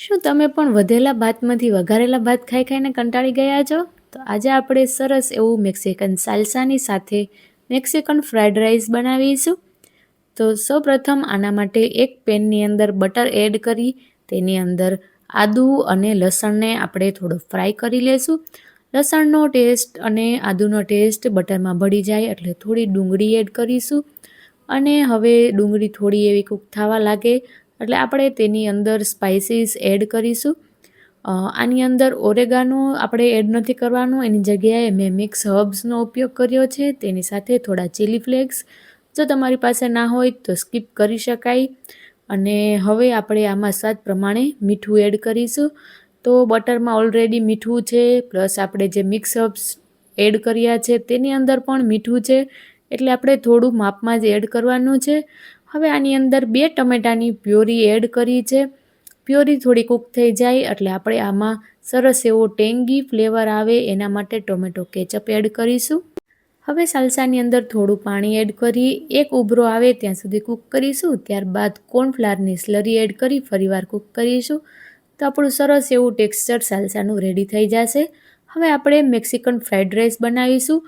શું તમે પણ વધેલા ભાતમાંથી વઘારેલા ભાત ખાઈ ખાઈને કંટાળી ગયા છો? તો આજે આપણે સરસ એવું મેક્સિકન સાલસાની સાથે મેક્સિકન ફ્રાઈડ રાઈસ બનાવીશું. તો સૌપ્રથમ આના માટે એક પેનની અંદર બટર એડ કરી, તેની અંદર આદુ અને લસણને આપણે થોડો ફ્રાય કરી લેશું. લસણનો ટેસ્ટ અને આદુનો ટેસ્ટ બટરમાં ભળી જાય એટલે થોડી ડુંગળી એડ કરીશું. અને હવે ડુંગળી થોડી એવી કૂક થવા લાગે એટલે આપણે તેની અંદર સ્પાઇસીસ એડ કરીશું. આની અંદર ઓરેગાનો આપણે એડ નથી કરવાનું, એની જગ્યાએ મેં મિક્સ હર્બ્સનો ઉપયોગ કર્યો છે, તેની સાથે થોડા ચીલી ફ્લેક્સ જો તમારી પાસે ના હોય તો સ્કીપ કરી શકાય. અને હવે આપણે આમાં સ્વાદ પ્રમાણે મીઠું એડ કરીશું. તો બટરમાં ઓલરેડી મીઠું છે પ્લસ આપણે જે મિક્સ હર્બ્સ એડ કર્યા છે, તેની અંદર પણ મીઠું છે. એટલે આપણે થોડું માપમાં જ એડ કરવાનું છે. હવે આની અંદર બે ટમેટાની પ્યોરી એડ કરી છે. પ્યોરી થોડી કૂક થઈ જાય એટલે આપણે આમાં સરસ એવો ટેંગી ફ્લેવર આવે એના માટે ટોમેટો કેચઅપ એડ કરીશું. હવે સાલસાની અંદર થોડું પાણી એડ કરી, એક ઉભરો આવે ત્યાં સુધી કૂક કરીશું. ત્યારબાદ કોર્નફ્લાવરની સ્લરી એડ કરી, ફરીવાર કૂક કરીશું. તો આપણું સરસ એવું ટેક્સચર સાલસાનું રેડી થઈ જશે. હવે આપણે મેક્સિકન ફ્રાઈડ રાઈસ બનાવીશું.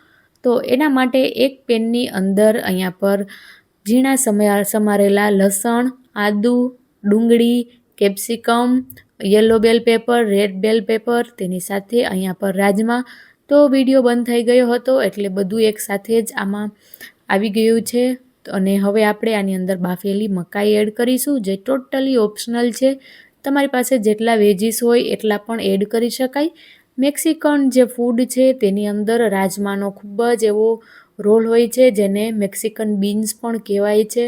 તો એના માટે એક પેનની અંદર અહીંયા પર ઝીણા સમયા સમારેલા લસણ, આદુ, ડુંગળી, capsicum, yellow bell pepper, red bell pepper તેની સાથે અહીંયા પર રાજમા. તો વીડિયો બંધ થઈ ગયો હતો એટલે બધું એકસાથે જ આમાં આવી ગયું છે. અને હવે આપણે આની અંદર બાફેલી મકાઈ એડ કરીશું જે ટોટલી ઓપ્શનલ છે. તમારી પાસે જેટલા વેજીસ હોય એટલા પણ એડ કરી શકાય. મેક્સિકન જે ફૂડ છે તેની અંદર રાજમાનો ખૂબ જ એવો રોલ હોય છે, જેને મેક્સિકન બીન્સ પણ કહેવાય છે.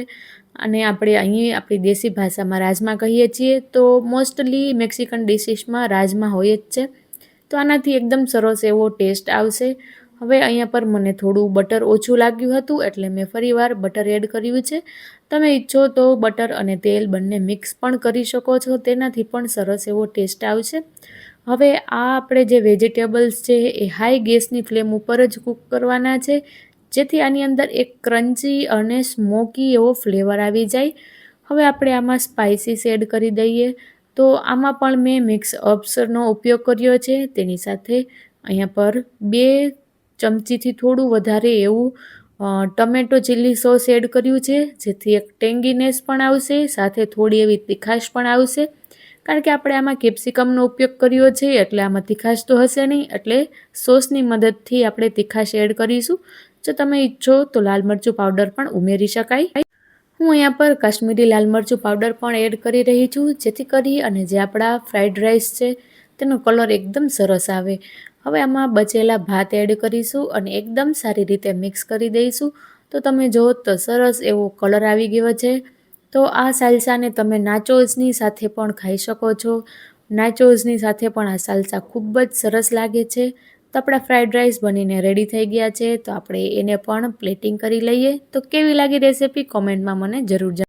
અને આપણે અહીં આપણી દેશી ભાષામાં રાજમા કહીએ છીએ, તો મોસ્ટલી મેક્સિકન ડિશિસમાં રાજમા હોય જ છે. તો આનાથી એકદમ સરસ એવો ટેસ્ટ આવશે. હવે અહીંયા પર મને થોડું બટર ઓછું લાગ્યું હતું, એટલે મેં ફરીવાર બટર એડ કર્યું છે. તમે ઈચ્છો તો બટર અને તેલ બંને મિક્સ પણ કરી શકો છો, તેનાથી પણ સરસ એવો ટેસ્ટ આવશે. હવે આ આપણે જે વેજીટેબલ્સ છે, એ હાઈ ગેસની ફ્લેમ ઉપર જ કૂક કરવાના છે. જેથી આની અંદર એક ક્રન્ચી અને સ્મોકી એવો ફ્લેવર આવી જાય. હવે આપણે આમાં સ્પાઇસીસ એડ કરી દઈએ. તો આમાં પણ મેં મિક્સ અપ્સનો ઉપયોગ કર્યો છે. તેની સાથે અહીંયા પર બે ચમચીથી થોડું વધારે એવું ટમેટો ચીલી સોસ એડ કર્યું છે. જેથી એક ટેંગીનેસ પણ આવશે, સાથે થોડી એવી તીખાશ પણ આવશે. કારણ કે આપણે આમાં કેપ્સિકમનો ઉપયોગ કર્યો છે, એટલે આમાં તીખાશ તો હશે નહીં. એટલે સોસની મદદથી આપણે તીખાશ એડ કરીશું. જો તમે ઈચ્છો તો લાલ મરચું પાવડર પણ ઉમેરી શકાય. હું અહીંયા પર કાશ્મીરી લાલ મરચું પાવડર પણ એડ કરી રહી છું, જેથી કરી અને જે આપણા ફ્રાઈડ રાઈસ છે, તેનો કલર એકદમ સરસ આવે. હવે આમાં બચેલા ભાત એડ કરીશું અને એકદમ સારી રીતે મિક્સ કરી દઈશું. તો તમે જો તો સરસ એવો કલર આવી ગયો છે. તો આ સાલસાને તમે નાચોઝની સાથે પણ ખાઈ શકો છો. નાચોઝની સાથે પણ આ સાલસા ખૂબ જ સરસ લાગે છે. તો આપણા ફ્રાઈડ રાઈસ બનીને રેડી થઈ ગયા છે, તો આપણે એને પણ પ્લેટિંગ કરી લઈએ. તો કેવી લાગી રેસીપી કોમેન્ટમાં મને જરૂર